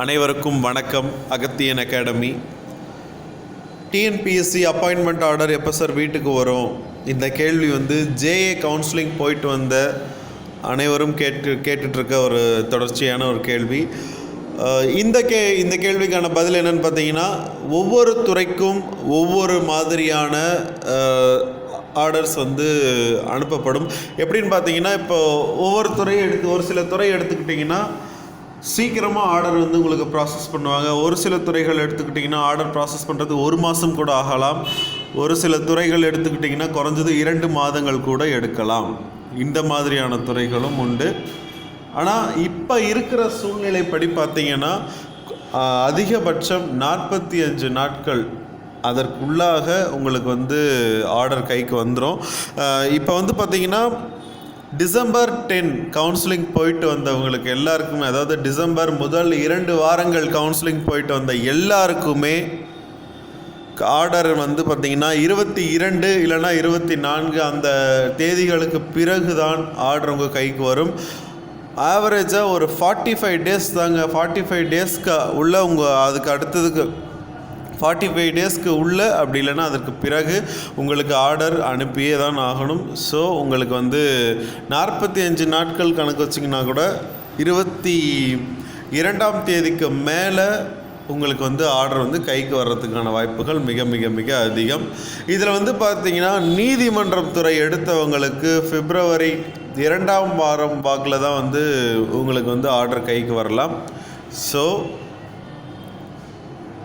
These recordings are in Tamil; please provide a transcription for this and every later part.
அனைவருக்கும் வணக்கம் Agathiyan academy. TNPSC appointment order எப்போ சார் வீட்டுக்கு வரும்? இந்த கேள்வி வந்து ஜேஏ கவுன்சிலிங் போயிட்டு வந்த அனைவரும் கேட்டு கேட்டுட்ருக்க ஒரு தொடர்ச்சியான ஒரு கேள்வி. இந்த கே இந்த கேள்விக்கான பதில் என்னன்னு பார்த்தீங்கன்னா ஒவ்வொரு துறைக்கும் ஒவ்வொரு மாதிரியான ஆர்டர்ஸ் வந்து அனுப்பப்படும். எப்படின்னு பார்த்தீங்கன்னா இப்போ ஒவ்வொரு துறையை எடுத்து ஒரு சில துறை எடுத்துக்கிட்டிங்கன்னா சீக்கிரமாக ஆர்டர் வந்து உங்களுக்கு ப்ராசஸ் பண்ணுவாங்க. ஒரு சில துறைகள் எடுத்துக்கிட்டிங்கன்னா ஆர்டர் ப்ராசஸ் பண்ணுறது ஒரு மாதம் கூட ஆகலாம். ஒரு சில துறைகள் எடுத்துக்கிட்டிங்கன்னா குறைஞ்சது இரண்டு மாதங்கள் கூட எடுக்கலாம். இந்த மாதிரியான துறைகளும் உண்டு. ஆனால் இப்போ இருக்கிற சூழ்நிலைப்படி பார்த்தீங்கன்னா அதிகபட்சம் நாற்பத்தி அஞ்சு நாட்கள் அதற்குள்ளாக உங்களுக்கு வந்து ஆர்டர் கைக்கு வந்துடும் இப்போ வந்து பார்த்தீங்கன்னா டிசம்பர் டென் கவுன்சிலிங் போயிட்டு வந்தவங்களுக்கு எல்லாருக்குமே அதாவது டிசம்பர் முதல் இரண்டு வாரங்கள் கவுன்சிலிங் போயிட்டு வந்த எல்லாருக்குமே ஆர்டர் வந்து பார்த்தீங்கன்னா இருபத்தி இரண்டு இல்லைன்னா இருபத்தி நான்கு அந்த தேதிகளுக்கு பிறகு தான் ஆர்டர் உங்கள் கைக்கு வரும். ஆவரேஜாக ஒரு ஃபார்ட்டி ஃபைவ் டேஸ் தாங்க. ஃபார்ட்டி ஃபைவ் டேஸ்க்கு உள்ள உங்கள் அதுக்கு அடுத்ததுக்கு ஃபார்ட்டி ஃபைவ் டேஸ்க்கு உள்ள அப்படி இல்லைன்னா அதற்கு பிறகு உங்களுக்கு ஆர்டர் அனுப்பியே தான் ஆகணும். ஸோ உங்களுக்கு வந்து நாற்பத்தி அஞ்சு நாட்கள் கணக்கு வச்சிங்கன்னா கூட இருபத்தி இரண்டாம் தேதிக்கு மேலே உங்களுக்கு வந்து ஆர்டர் வந்து கைக்கு வர்றதுக்கான வாய்ப்புகள் மிக மிக மிக அதிகம். இதில் வந்து பார்த்தீங்கன்னா நீதிமன்றம் துறை எடுத்தவங்களுக்கு பிப்ரவரி இரண்டாம் வாரம் வாக்கில் தான் வந்து உங்களுக்கு வந்து ஆர்டர் கைக்கு வரலாம். ஸோ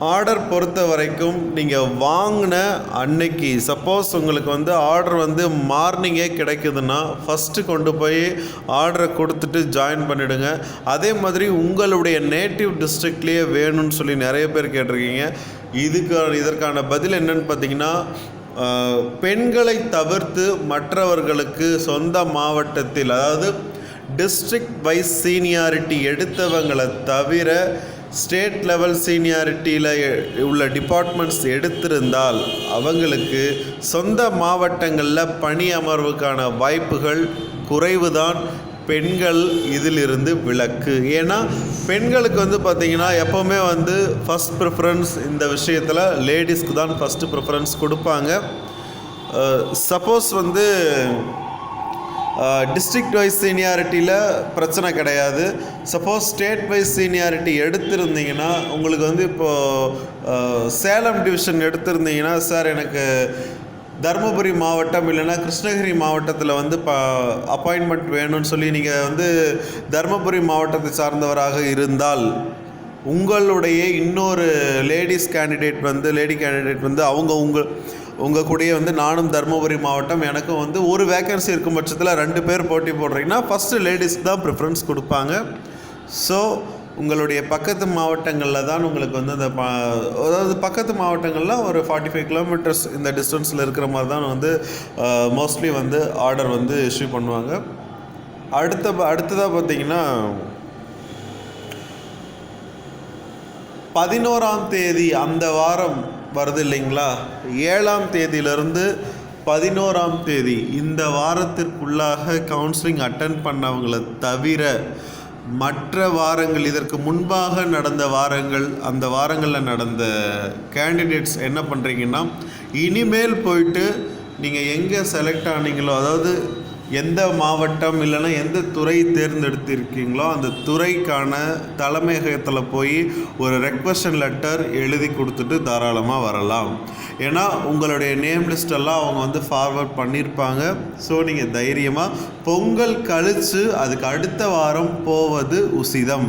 ஆர்டர் பொறுத்த வரைக்கும் நீங்கள் வாங்கின அன்னைக்கு சப்போஸ் உங்களுக்கு வந்து ஆர்டர் வந்து மார்னிங்கே கிடைக்குதுன்னா ஃபஸ்ட்டு கொண்டு போய் ஆர்டரை கொடுத்துட்டு ஜாயின் பண்ணிவிடுங்க அதே மாதிரி உங்களுடைய நேட்டிவ் டிஸ்ட்ரிக்ட்லேயே வேணும்னு சொல்லி நிறைய பேர் கேட்டிருக்கீங்க. இதுக்கு இதற்கான பதில் என்னென்னு பார்த்தீங்கன்னா பெண்களை தவிர்த்து மற்றவர்களுக்கு சொந்த மாவட்டத்தில் அதாவது டிஸ்ட்ரிக்ட் வைஸ் சீனியாரிட்டி எடுத்தவங்களை தவிர ஸ்டேட் லெவல் சீனியாரிட்டியில் உள்ள டிபார்ட்மெண்ட்ஸ் எடுத்திருந்தால் அவங்களுக்கு சொந்த மாவட்டங்களில் பணி அமர்வுக்கான வாய்ப்புகள் குறைவுதான். பெண்கள் இதிலிருந்து விலக்கு. ஏன்னா பெண்களுக்கு வந்து பார்த்திங்கன்னா எப்போவுமே வந்து ஃபஸ்ட் ப்ரிஃபரன்ஸ் இந்த விஷயத்தில் லேடிஸ்க்கு தான் ஃபஸ்ட்டு ப்ரிஃபரன்ஸ் கொடுப்பாங்க. சப்போஸ் வந்து டிஸ்ட்ரிக்ட் வைஸ் சீனியாரிட்டியில் பிரச்சனை கிடையாது. சப்போஸ் ஸ்டேட் வைஸ் சீனியாரிட்டி எடுத்திருந்தீங்கன்னா உங்களுக்கு வந்து இப்போது சேலம் டிவிஷன் எடுத்திருந்தீங்கன்னா சார் எனக்கு தருமபுரி மாவட்டம் இல்லைன்னா கிருஷ்ணகிரி மாவட்டத்தில் வந்து ப அப்பாயின்மெண்ட் வேணும்னு சொல்லி நீங்கள் வந்து தருமபுரி மாவட்டத்தை சார்ந்தவராக இருந்தால் உங்களுடைய இன்னொரு லேடிஸ் கேண்டிடேட் வந்து லேடி கேண்டிடேட் வந்து அவங்க உங்கள் உங்கள் கூடயே வந்து நானும் தருமபுரி மாவட்டம் எனக்கும் வந்து ஒரு வேக்கன்சி இருக்கும் பட்சத்தில் ரெண்டு பேர் போட்டி போடுறீங்கன்னா ஃபஸ்ட்டு லேடிஸ்க்கு தான் ப்ரிஃபரன்ஸ் கொடுப்பாங்க. ஸோ உங்களுடைய பக்கத்து மாவட்டங்களில் தான் உங்களுக்கு வந்து அந்த ப அதாவது பக்கத்து மாவட்டங்களில் ஒரு ஃபார்ட்டி ஃபைவ் கிலோமீட்டர்ஸ் இந்த டிஸ்டன்ஸில் இருக்கிற மாதிரி தான் வந்து மோஸ்ட்லி வந்து ஆர்டர் வந்து இஷ்யூ பண்ணுவாங்க. அடுத்த அடுத்ததாக பார்த்தீங்கன்னா பதினோராம் தேதி அந்த வாரம் வருது இல்லைங்களா? ஏழாம் தேதியிலிருந்து பதினோராம் தேதி இந்த வாரத்திற்குள்ளாக கவுன்சிலிங் அட்டன் பண்ணவங்களை தவிர மற்ற வாரங்கள் இதற்கு முன்பாக நடந்த வாரங்கள் அந்த வாரங்களில் நடந்த கேண்டிடேட்ஸ் என்ன பண்ணுறீங்கன்னா இனிமேல் போயிட்டு நீங்கள் எங்கே செலக்ட் ஆனீங்களோ அதாவது எந்த மாவட்டம் இல்லைன்னா எந்த துறை தேர்ந்தெடுத்திருக்கீங்களோ அந்த துறைக்கான தலைமையகத்தில் போய் ஒரு ரெக்வஸ்டன் லெட்டர் எழுதி கொடுத்துட்டு தாராளமாக வரலாம். ஏன்னா உங்களுடைய நேம் லிஸ்டெல்லாம் அவங்க வந்து ஃபார்வர்ட் பண்ணியிருப்பாங்க ஸோ நீங்கள் தைரியமாக பொங்கல் கழித்து அதுக்கு அடுத்த வாரம் போவது உசிதம்.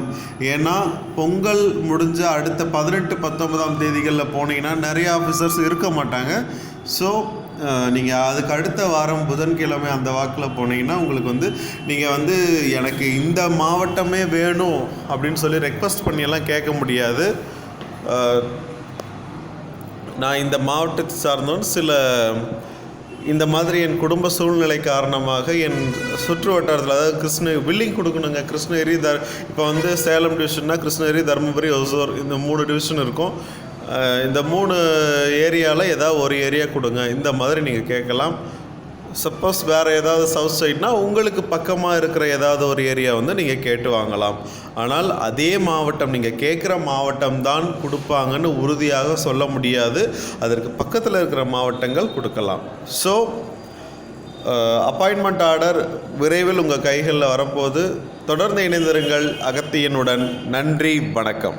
ஏன்னா பொங்கல் முடிஞ்ச அடுத்த பதினெட்டு பத்தொன்பதாம் தேதிகளில் போனீங்கன்னா நிறைய ஆஃபீஸர்ஸ் இருக்க மாட்டாங்க. ஸோ நீங்கள் அதுக்கு அடுத்த வாரம் புதன்கிழமை அந்த வாக்கில் போனீங்கன்னா உங்களுக்கு வந்து நீங்கள் வந்து எனக்கு இந்த மாவட்டமே வேணும் அப்படின்னு சொல்லி ரெக்வஸ்ட் பண்ணியெல்லாம் கேட்க முடியாது. நான் இந்த மாவட்டத்தை சார்ந்தோன் சில இந்த மாதிரி என் குடும்ப சூழ்நிலை காரணமாக என் சுற்று வட்டாரத்தில் அதாவது கிருஷ்ணகிரி பில்லிங் கொடுக்கணுங்க. கிருஷ்ணகிரி த இப்போ வந்து சேலம் டிவிஷன்னா கிருஷ்ணகிரி தருமபுரி ஒசூர் இந்த மூணு டிவிஷன் இருக்கும். இந்த மூணு ஏரியாவில் ஏதாவது ஒரு ஏரியா கொடுங்க. இந்த மாதிரி நீங்கள் கேட்கலாம். சப்போஸ் வேறு ஏதாவது சவுத் சைட்னா உங்களுக்கு பக்கமாக இருக்கிற ஏதாவது ஒரு ஏரியா வந்து நீங்கள் கேட்டு வாங்கலாம். ஆனால் அதே மாவட்டம் நீங்கள் கேட்குற மாவட்டம் தான் கொடுப்பாங்கன்னு உறுதியாக சொல்ல முடியாது. அதற்கு பக்கத்தில் இருக்கிற மாவட்டங்கள் கொடுக்கலாம். ஸோ அப்பாயின்மெண்ட் ஆர்டர் விரைவில் உங்கள் கைகளில் வரப்போது தொடர்ந்து இணைந்திருங்கள் அகத்தியனுடன். நன்றி வணக்கம்.